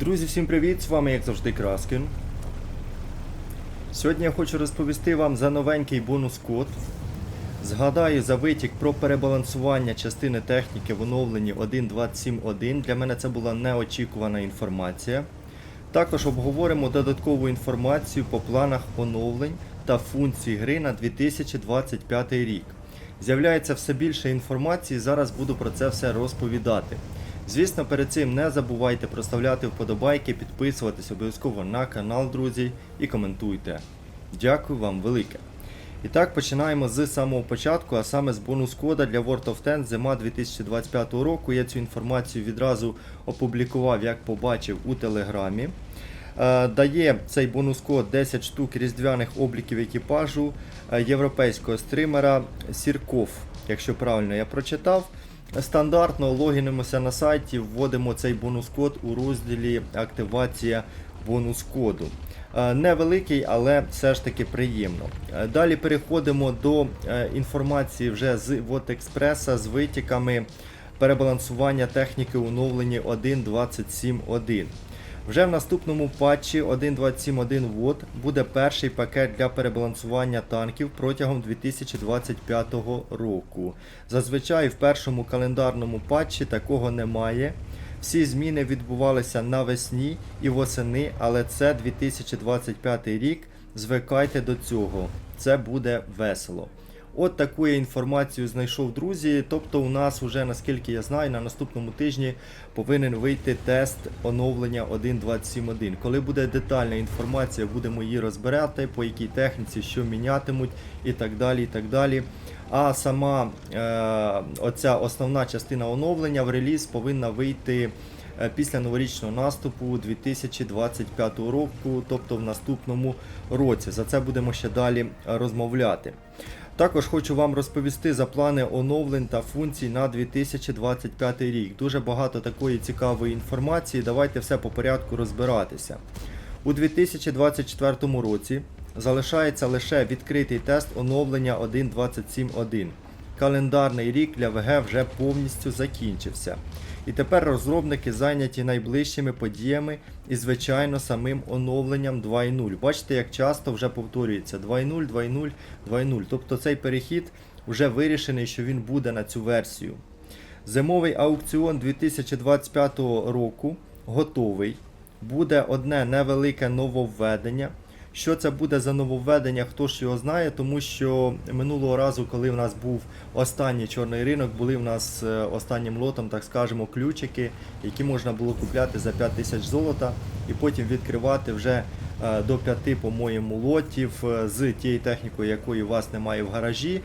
Друзі, всім привіт! З вами, як завжди, Краскін. Сьогодні я хочу розповісти вам за новенький бонус-код. Згадаю за витік про перебалансування частини техніки в оновленні 1.27.1. Для мене це була неочікувана інформація. Також обговоримо додаткову інформацію по планах оновлень та функцій гри на 2025 рік. З'являється все більше інформації, зараз буду про це все розповідати. Звісно, перед цим не забувайте проставляти вподобайки, підписуватись обов'язково на канал, друзі, і коментуйте. Дякую вам велике. І так, починаємо з самого початку, а саме з бонус кода для World of Tanks зима 2025 року. Я цю інформацію відразу опублікував, як побачив у Телеграмі. Е, Дає цей бонус код 10 штук різдвяних обліків екіпажу е, європейського стримера Сірков, якщо правильно я прочитав. Стандартно логінимося на сайті, вводимо цей бонус-код у розділі Активація бонус-коду. Е, Невеликий, але все ж таки приємно. Е, Далі переходимо до е, інформації вже з WOT з витіками перебалансування техніки оновлення 1.27.1. Вже в наступному патчі 1.27.1 WOT буде перший пакет для перебалансування танків протягом 2025 року. Зазвичай в першому календарному патчі такого немає. Всі зміни відбувалися навесні і восени, але це 2025 рік. Звикайте до цього. Це буде весело. От таку я інформацію знайшов, друзі. Тобто, у нас вже, наскільки я знаю, на наступному тижні повинен вийти тест оновлення 1.27.1. Коли буде детальна інформація, будемо її розбирати, по якій техніці, що мінятимуть і так далі. і так далі. А сама е, оця основна частина оновлення в реліз повинна вийти е, після новорічного наступу 2025 року, тобто в наступному році. За це будемо ще далі розмовляти. Також хочу вам розповісти за плани оновлень та функцій на 2025 рік. Дуже багато такої цікавої інформації. Давайте все по порядку розбиратися. У 2024 році залишається лише відкритий тест оновлення 1.27.1. Календарний рік для ВГ вже повністю закінчився. І тепер розробники зайняті найближчими подіями і, звичайно, самим оновленням 2.0. Бачите, як часто вже повторюється 2.0, 2.0, 2.0. Тобто цей перехід вже вирішений, що він буде на цю версію. Зимовий аукціон 2025 року готовий. Буде одне невелике нововведення. Що це буде за нововведення, хто ж його знає, тому що минулого разу, коли в нас був останній чорний ринок, були в нас е, останнім лотом, так скажемо, ключики, які можна було купляти за 5 тисяч золота і потім відкривати вже е, до 5, по-моєму, лотів е, з тією технікою, якої у вас немає в гаражі,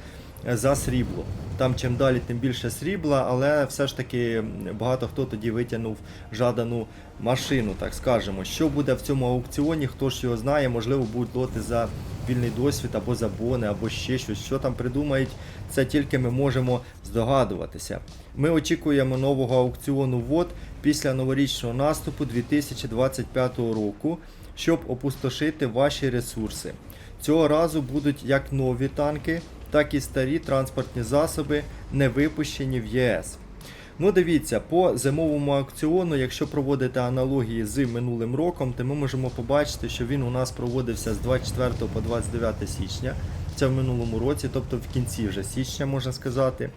за срібло. Там чим далі, тим більше срібла, але все ж таки багато хто тоді витягнув жадану машину, так скажемо. Що буде в цьому аукціоні, хто ж його знає, можливо, будуть лоти за вільний досвід або за бони, або ще щось. Що там придумають, це тільки ми можемо здогадуватися. Ми очікуємо нового аукціону ВОД після новорічного наступу 2025 року, щоб опустошити ваші ресурси. Цього разу будуть як нові танки, так і старі транспортні засоби, не випущені в ЄС. Ну, дивіться, по зимовому аукціону, якщо проводити аналогії з минулим роком, то ми можемо побачити, що він у нас проводився з 24 по 29 січня. Це в минулому році, тобто в кінці вже січня, можна сказати.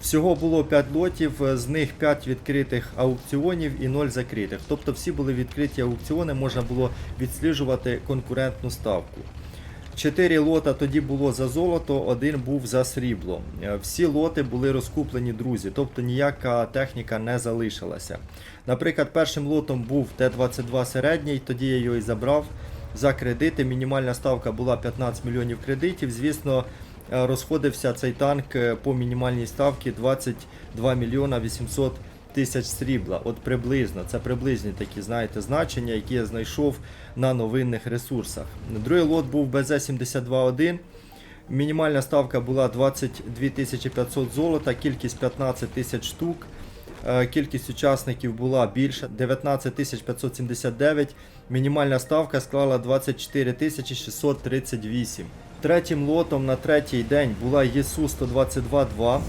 Всього було 5 лотів, з них 5 відкритих аукціонів і 0 закритих. Тобто всі були відкриті аукціони, можна було відсліджувати конкурентну ставку. Чотири лота тоді було за золото, один був за срібло. Е, Всі лоти були розкуплені друзі, тобто ніяка техніка не залишилася. Наприклад, першим лотом був Т-22 середній, тоді я його і забрав за кредити. Мінімальна ставка була 15 мільйонів кредитів. Звісно, е, розходився цей танк е, по мінімальній ставці 22 мільйона 800 тисяч срібла. От приблизно, це приблизні такі, знаєте, значення, які я знайшов на новинних ресурсах. Другий лот був БЗ-72-1. Мінімальна ставка була 22 500 золота, кількість 15 тисяч штук. Е, Кількість учасників була більша 19 579. Мінімальна ставка склала 24 638. Третім лотом на третій день була ЄСУ 122-2.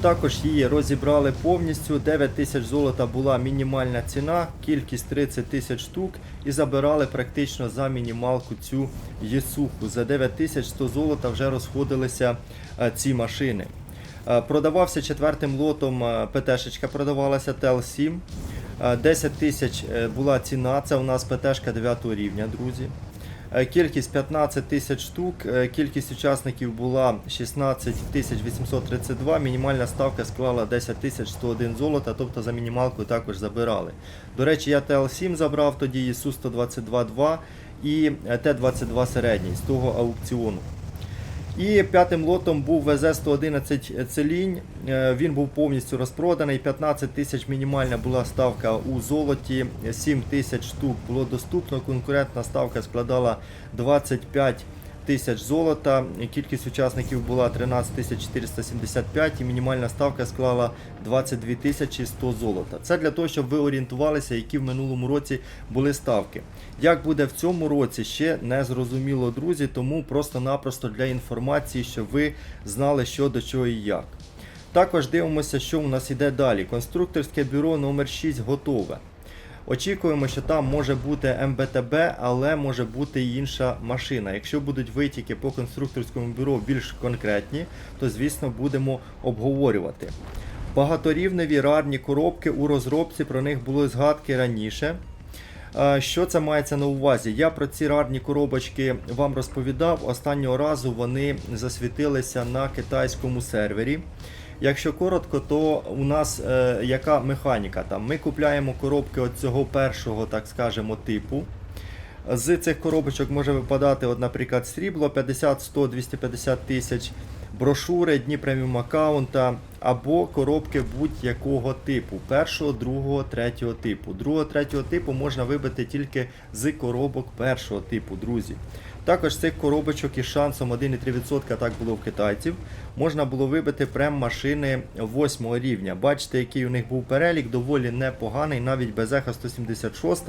Також її розібрали повністю. 9 тисяч золота була мінімальна ціна, кількість 30 тисяч штук і забирали практично за мінімалку цю єсуху. За 9 тисяч 100 золота вже розходилися е, ці машини. Е, Продавався четвертим лотом е, ПТшечка, продавалася ТЛ-7. Е, 10 тисяч була ціна, це у нас ПТшка 9 рівня, друзі. Е, Кількість 15 тисяч штук, е, кількість учасників була 16 тисяч 832, мінімальна ставка склала 10 тисяч 101 золота, тобто за мінімалку також забирали. До речі, я ТЛ-7 забрав тоді ісу 122.2 і е, Т-22 середній з того аукціону. І п'ятим лотом був ВЗ-111 Целінь. Е, Він був повністю розпроданий. 15 тисяч мінімальна була ставка у золоті, 7 тисяч штук було доступно. Конкурентна ставка складала 25 тисяч золота. Кількість учасників була 13 475 і мінімальна ставка склала 22 тисячі 100 золота. Це для того, щоб ви орієнтувалися, які в минулому році були ставки. Як буде в цьому році, ще не зрозуміло, друзі, тому просто-напросто для інформації, щоб ви знали, що до чого і як. Також дивимося, що у нас іде далі. Конструкторське бюро номер 6 готове. Очікуємо, що там може бути МБТБ, але може бути і інша машина. Якщо будуть витіки по конструкторському бюро більш конкретні, то звісно будемо обговорювати. Багаторівневі рарні коробки у розробці, про них були згадки раніше. Що це мається на увазі? Я про ці рарні коробочки вам розповідав. Останнього разу вони засвітилися на китайському сервері. Якщо коротко, то у нас е, яка механіка там? Ми купляємо коробки от цього першого, так скажемо, типу. З цих коробочок може випадати, от, наприклад, срібло 50, 100, 250 тисяч, брошури, дні преміум аккаунта або коробки будь-якого типу. Першого, другого, третього типу. Другого, третього типу можна вибити тільки з коробок першого типу, друзі. Також цих коробочок із шансом 1,3%, так було в китайців, можна було вибити прем-машини 8 рівня. Бачите, який у них був перелік, доволі непоганий, навіть без ехо 176.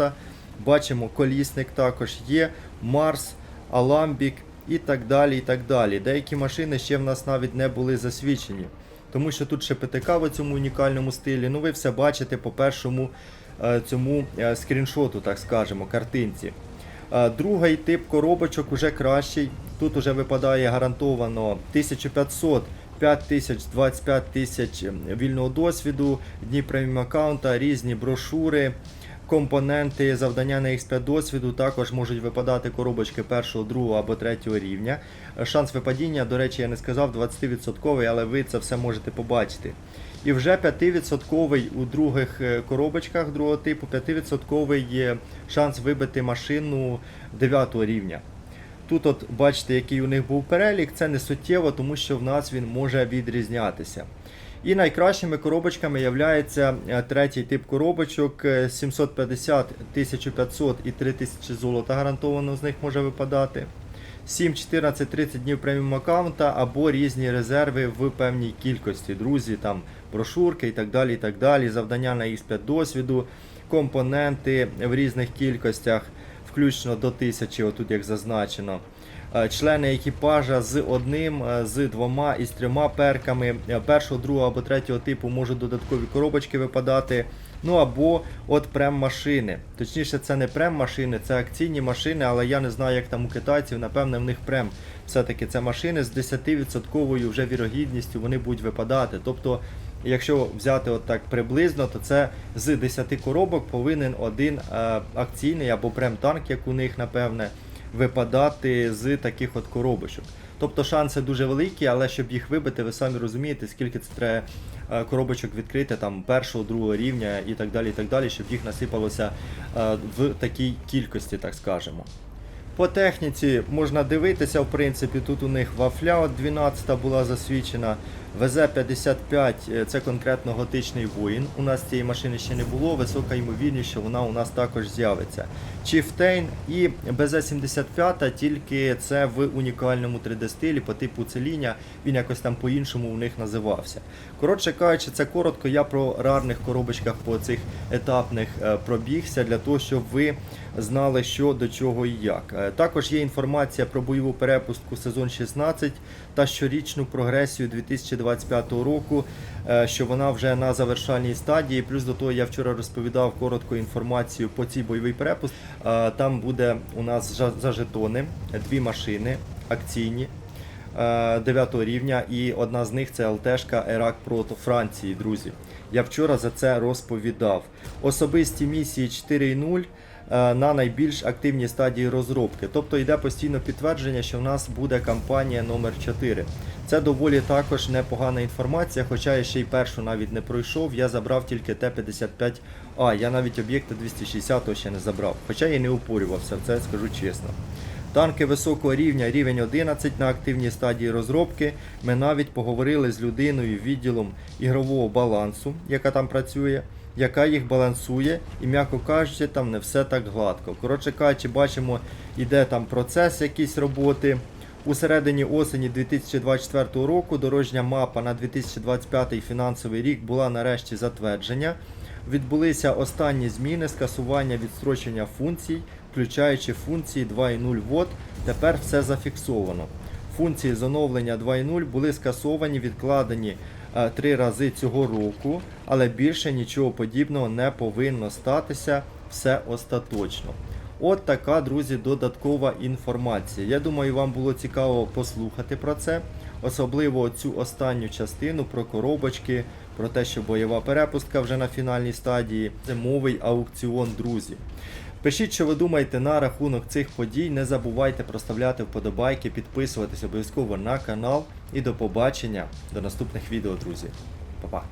Бачимо, колісник також є, Марс, Аламбік і так далі. і так далі. Деякі машини ще в нас навіть не були засвідчені. Тому що тут ще ПТК в цьому унікальному стилі. Ну ви все бачите по першому е, цьому е, скріншоту, так скажемо, картинці. Другий тип коробочок уже кращий. Тут уже випадає гарантовано 1500, 5000, 25 тисяч вільного досвіду, дні преміум аккаунта, різні брошури, компоненти, завдання на X5 досвіду. Також можуть випадати коробочки першого, другого або третього рівня. Шанс випадіння, до речі, я не сказав 20%, але ви це все можете побачити. І вже 5% у других е, коробочках другого типу 5% є шанс вибити машину 9 рівня. Тут от бачите, який у них був перелік, це не суттєво, тому що в нас він може відрізнятися. І найкращими коробочками є третій тип коробочок е, 750, 1500 і 3000 золота гарантовано з них може випадати. 7, 14, 30 днів преміум аккаунта або різні резерви в певній кількості. Друзі, там брошурки і так далі. і так далі, Завдання на X5 досвіду, компоненти в різних кількостях, включно до 1000, отут як зазначено. Е, Члени екіпажа з одним, е, з двома і з трьома перками е, першого, другого або третього типу можуть додаткові коробочки випадати. Ну або от прем-машини. Точніше, це не прем-машини, це акційні машини, але я не знаю, як там у китайців, напевне, в них прем. Все-таки це машини з 10% вже вірогідністю вони будуть випадати. Тобто, якщо взяти от так приблизно, то це з 10 коробок повинен один акційний або прем-танк, як у них, напевне, випадати з таких от коробочок. Тобто шанси дуже великі, але щоб їх вибити, ви самі розумієте, скільки це треба е, коробочок відкрити там першого, другого рівня і так далі, і так далі, щоб їх насипалося е, в такій кількості, так скажемо. По техніці можна дивитися, в принципі, тут у них вафля от 12 була засвідчена. ВЗ-55 е, це конкретно готичний воїн. У нас цієї машини ще не було, висока ймовірність, що вона у нас також з'явиться. Чіфтейн і БЗ-75, тільки це в унікальному 3D-стилі по типу цеління, він якось там по-іншому у них називався. Коротше кажучи, це коротко, я про рарних коробочках по цих етапних е, пробігся для того, щоб ви знали, що до чого і як. Е, Також є інформація про бойову перепустку сезон 16 та щорічну прогресію 2025 2025 року, е, що вона вже на завершальній стадії. Плюс до того я вчора розповідав коротку інформацію по цій бойовий препуск. Е, Там буде у нас за жетони дві машини акційні. 9 рівня, і одна з них це ЛТшка Ерак проти Франції, друзі. Я вчора за це розповідав. Особисті місії 4.0 е, на найбільш активній стадії розробки. Тобто йде постійно підтвердження, що в нас буде кампанія номер 4 Це доволі також непогана інформація, хоча я ще й першу навіть не пройшов. Я забрав тільки Т-55А. Я навіть об'єкта 260 ще не забрав. Хоча я не упорювався, це скажу чесно. Танки високого рівня, рівень 11 на активній стадії розробки. Ми навіть поговорили з людиною відділом ігрового балансу, яка там працює, яка їх балансує, і, м'яко кажучи, там не все так гладко. Коротше кажучи, бачимо, іде там процес якісь роботи. У середині осені 2024 року дорожня мапа на 2025 фінансовий рік була нарешті затвердження. Відбулися останні зміни скасування відстрочення функцій, включаючи функції 2.0 ввод. Тепер все зафіксовано. Функції з оновлення 2.0 були скасовані, відкладені три рази цього року, але більше нічого подібного не повинно статися. Все остаточно. От така, друзі, додаткова інформація. Я думаю, вам було цікаво послухати про це, особливо цю останню частину про коробочки, про те, що бойова перепустка вже на фінальній стадії. Зимовий аукціон, друзі. Пишіть, що ви думаєте на рахунок цих подій. Не забувайте проставляти вподобайки, підписуватись обов'язково на канал. І до побачення до наступних відео, друзі. Па-па!